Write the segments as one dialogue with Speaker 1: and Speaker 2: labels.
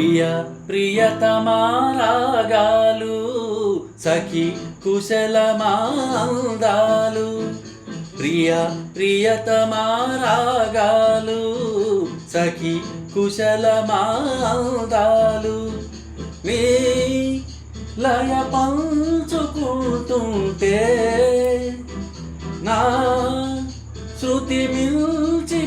Speaker 1: ప్రియ ప్రియతమారాగాలు సఖి కుశలమాందాలు. ప్రియ ప్రియతమారాగాలు సఖి కుశలమాందాలు. నీ లయ పంచుకుంటుంటే నా శృతి మిల్చిపోతుంటే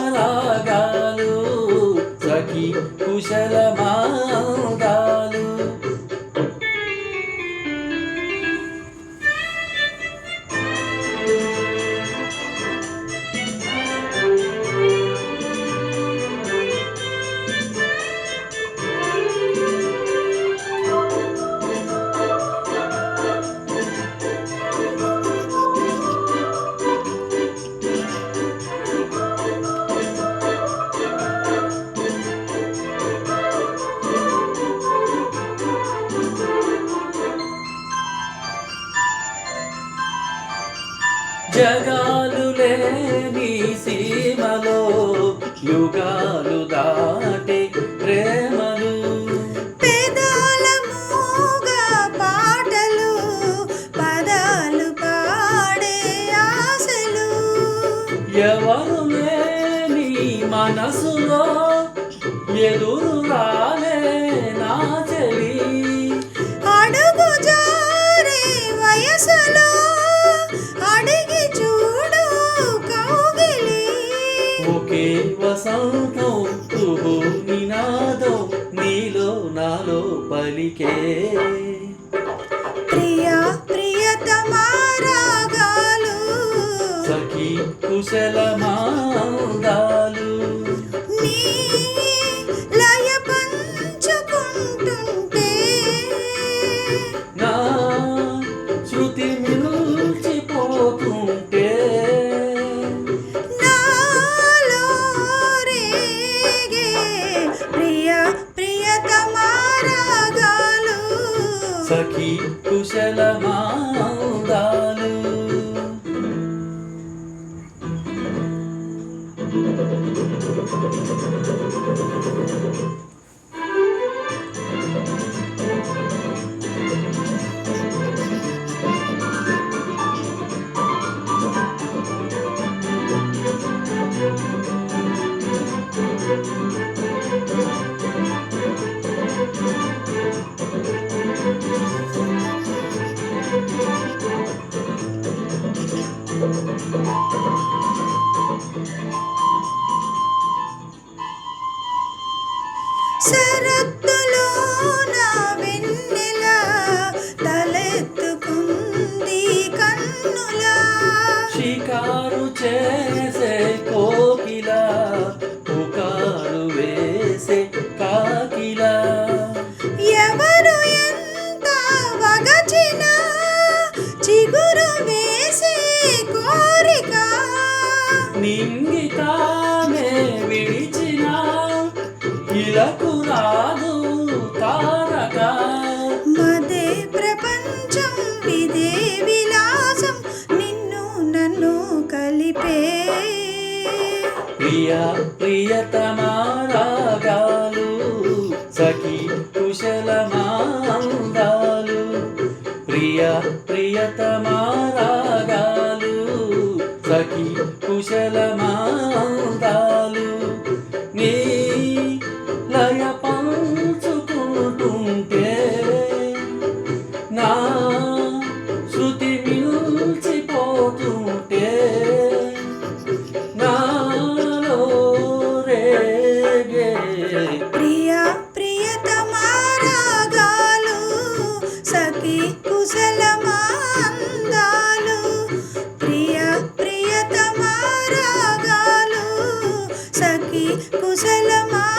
Speaker 1: జగాలు లేని సీమలో యుగాలు దాటే ప్రేమలు.
Speaker 2: పెదాల మూగ పాటలు పదాలు పాడే ఆశలు.
Speaker 1: ఎవరు లేని మనసులో ఎదురు ఒకే వసంతం తుహు నినాదం నీలో నాలో పలికే.
Speaker 2: ప్రియా ప్రియతమారాగాలు
Speaker 1: సఖి కుశలమాందాలు
Speaker 2: మంగళమాందాలు Thank you.
Speaker 1: నా
Speaker 2: వెన్నెల తలెత్తుకుంది కన్నుల.
Speaker 1: షికారు చేసే కోకిల పుకారు వేసే కాకిల.
Speaker 2: ఎవరు ఎంత వగచినా చిగురు వేసే కోరిక.
Speaker 1: నింగి తానే విడిచిన ఇలకు రాదు తారక.
Speaker 2: మదే ప్రపంచం విలాసం నిన్ను నన్ను కలిపే.
Speaker 1: ప్రియ
Speaker 2: సఖి కుశలమాందాలు ప్రియ ప్రియతమారాగాలు సఖి కుశలమా